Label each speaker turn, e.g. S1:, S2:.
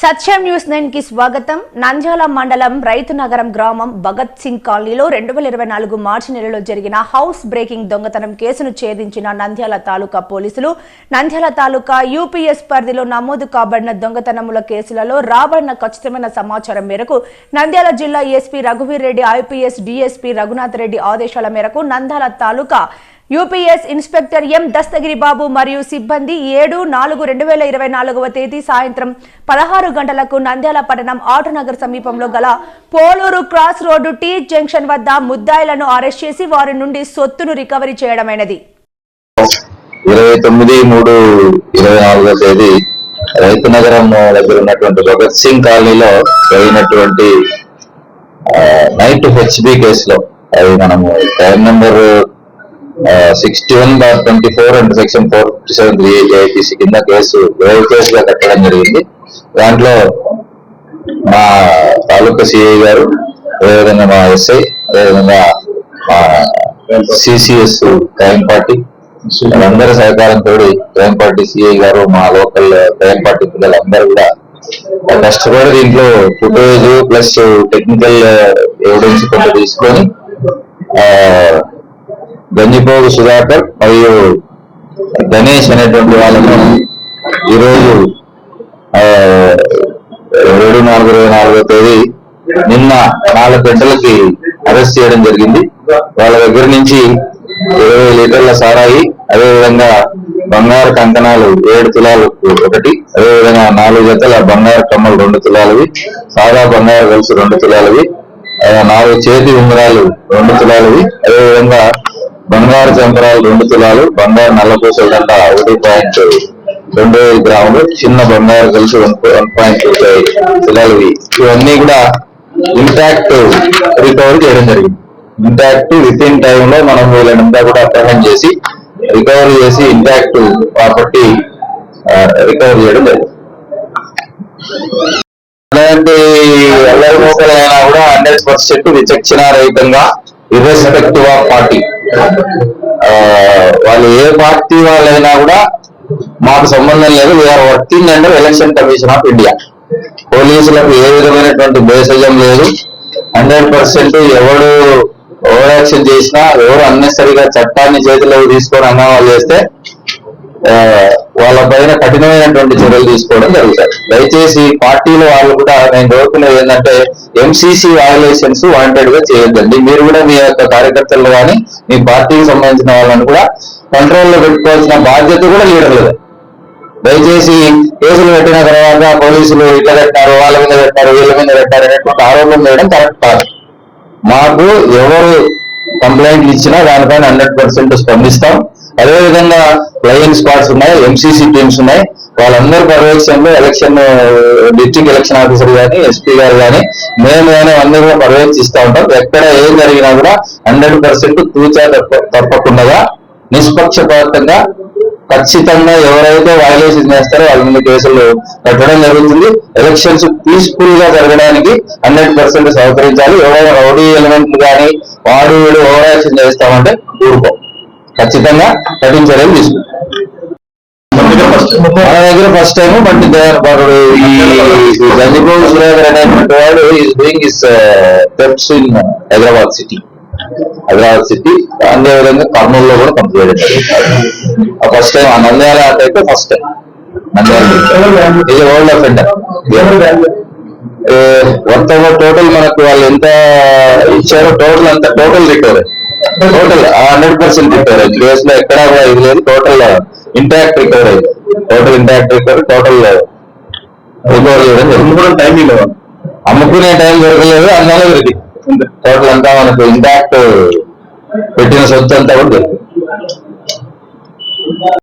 S1: సత్యం news నైన్కి స్వాగతం. నంద్యాల మండలం రైతు నగరం గ్రామం భగత్ సింగ్ కాలనీలో రెండు వేల ఇరవై నాలుగు మార్చి నెలలో జరిగిన హౌస్ బ్రేకింగ్ దొంగతనం కేసును ఛేదించిన నంద్యాల తాలూకా పోలీసులు నంద్యాల తాలూకా యూపీఎస్ పరిధిలో నమోదు కాబడిన దొంగతనముల కేసులలో రాబడిన ఖచ్చితమైన సమాచారం మేరకు నంద్యాల జిల్లా ఎస్పీ రఘువీర్ రెడ్డి ఐపీఎస్ డిఎస్పీ రఘునాథ్ రెడ్డి ఆదేశాల మేరకు నంద్యాల తాలూకా UPS inspector M Dastagiri Babu మరియు సిబ్బంది ఏడు నాలుగు రెండు వేల ఇరవై నాలుగవ తేదీ సాయంత్రం పదహారు గంటలకు నంద్యాల పట్టణం ఆటనగర్ సమీపంలో గల Poluru cross road T junction వద్ద ముద్దాయిలను అరెస్ట్ చేసి వారి నుండి సొత్తును రికవరీ చేయడమైనది.
S2: ఇరవై తొమ్మిది మూడు ఇరవై నాలుగో తేదీ రైతు నగరం దగ్గర ఉన్నటువంటి భగత్ సింగ్ కాలనీలో జరిగినటువంటి నైట్ హెచ్బి కేసులో అది మనము crime number sixty one bar twenty four and section four seven three eight కింద కేసు వేవ్ కేసుగా కట్టడం జరిగింది. దాంట్లో మా తాలూకా సిఐ గారు అదేవిధంగా మా ఎస్ఐ అదేవిధంగా మా సిసిఎస్ క్రైమ్ పార్టీ వాళ్ళందరి సహకారంతో క్రైమ్ పార్టీ సిఐ గారు మా లోకల్ క్రైమ్ పార్టీ పిల్లలందరూ కూడా కష్టపడి దీంట్లో ఫుటేజ్ ప్లస్ టెక్నికల్ ఎవిడెన్స్ కొంత తీసుకొని గంజిపోగు సుధాకర్ మరియు గణేష్ అనేటువంటి వాళ్ళను ఈరోజు ఏడు నాలుగు ఇరవై నాలుగో తేదీ నిన్న నాలుగు గంటలకి అరెస్ట్ చేయడం జరిగింది. వాళ్ళ దగ్గర నుంచి ఇరవై లీటర్ల సారాయి అదేవిధంగా బంగారు కంకణాలు ఏడు తులాలు ఒకటి అదేవిధంగా నాలుగు జతల బంగారు కమ్మలు రెండు తులాలవి సాదా బంగారు కలుసు రెండు తులాలవి నాలుగు చేతి ఉంగరాలు రెండు తులాలవి అదేవిధంగా బంగారు చంద్రాలు రెండు తులాలు బంగారు నల్లపూసల దండ ఒకటి పాయింట్ రెండు ఐదు గ్రాములు చిన్న బంగారు కలిసి వన్ పాయింట్ తులాలు ఇవన్నీ కూడా ఇంటాక్ట్ రికవరీ చేయడం జరిగింది. ఇంటాక్ట్ విత్ ఇన్ టైమ్లో మనం వీళ్ళనంతా కూడా అప్రహెండ్ చేసి రికవరీ చేసి ఇంటాక్ట్ ప్రాపర్టీ రికవరీ చేయడం జరిగింది. అలాంటి ఎల్లరి మోకలైనా కూడా హండ్రెడ్ పర్సెంట్ విచక్షణ రహితంగా ఇర్రెస్పెక్టివ్ ఆఫ్ పార్టీ వాళ్ళు ఏ పార్టీ వాళ్ళైనా కూడా మాకు సంబంధం లేదు. We're working under election commission of India పోలీసులకు ఏ విధమైనటువంటి భేషజం లేదు. హండ్రెడ్ పర్సెంట్ ఎవడు ఓవర్ యాక్షన్ చేసినా ఎవరు అన్నెసరిగా చట్టాన్ని చేతిలోకి తీసుకొని అన్నవాళ్ళు చేస్తే వాళ్ళ పైన కఠినమైనటువంటి చర్యలు తీసుకోవడం జరుగుతాయి దయచేసి పార్టీల వాళ్ళు కూడా నేను కోరుకునేది ఏంటంటే ఎంసీసీ వయలేషన్స్ వాంటెడ్గా చేయొద్దండి. మీరు కూడా మీ యొక్క కార్యకర్తలు కానీ మీ పార్టీకి సంబంధించిన వాళ్ళని కూడా కంట్రోల్లో పెట్టుకోవాల్సిన బాధ్యత కూడా లీడర్లదే దయచేసి కేసులు పెట్టిన తర్వాత పోలీసులు ఇట్లా పెట్టారు వాళ్ళ మీద పెట్టారు వీళ్ళ మీద పెట్టారు అనేటువంటి ఆరోపణలు చేయడం కరెక్ట్ కాదు. మాకు ఎవరు కంప్లైంట్లు ఇచ్చినా దానిపైన హండ్రెడ్ పర్సెంట్ స్పందిస్తాం. అదేవిధంగా లయన్ స్పాట్స్ ఉన్నాయి ఎంసీసీ టీమ్స్ ఉన్నాయి. వాళ్ళందరూ పర్యవేక్షణలో ఎలక్షన్ డిస్ట్రిక్ట్ ఎలక్షన్ ఆఫీసర్ గాని ఎస్పీ గారు కానీ మేము కానీ అందరూ కూడా పర్యవేక్షిస్తూ ఉంటాం. ఎక్కడ ఏం జరిగినా కూడా హండ్రెడ్ పర్సెంట్ తూచా తప్ప- తప్పకుండా నిష్పక్షపాతంగా ఖచ్చితంగా ఎవరైతే వైలేషన్ చేస్తారో వాళ్ళ మీద కేసులు కట్టడం జరుగుతుంది. ఎలక్షన్స్ పీస్ఫుల్గా జరగడానికి హండ్రెడ్ పర్సెంట్ సహకరించాలి. ఎవరైనా రౌడీ ఎలిమెంట్ కానీ వాడు వీడు ఓవరాక్షన్ చేస్తామంటే ఊరుకో. ఖచ్చితంగా కఠిన చర్యలు తీసుకుంటాం. మన దగ్గర ఫస్ట్ టైం బట్ వాడు ఈ గంజిపోగు సురేందర్ అనేటువంటి వాడు is doing is steps in Hyderabad city Hyderabad city అదే విధంగా కర్నూలులో కూడా కంప్లీట్ ఆ ఫస్ట్ టైం ఆ నంద్యాల అయితే ఫస్ట్ టైం నంద్యాల ఇది ఓల్డ్ అఫెండర్ మొత్తం టోటల్ మనకు వాళ్ళు ఎంత ఇచ్చారో టోటల్ అంత total recovery total hundred percent recovery case లో ఎక్కడా కూడా ఇది లేదు total intact recovery total intact recovery total recovery చేయడం టైం అమ్ముకునే టైం దొరకలేదు అందువల్ల వీరికి. టోటల్ అంతా మనకు ఇంటాక్ట్ పెట్టిన సొత్తు అంతా కూడా దొరికింది.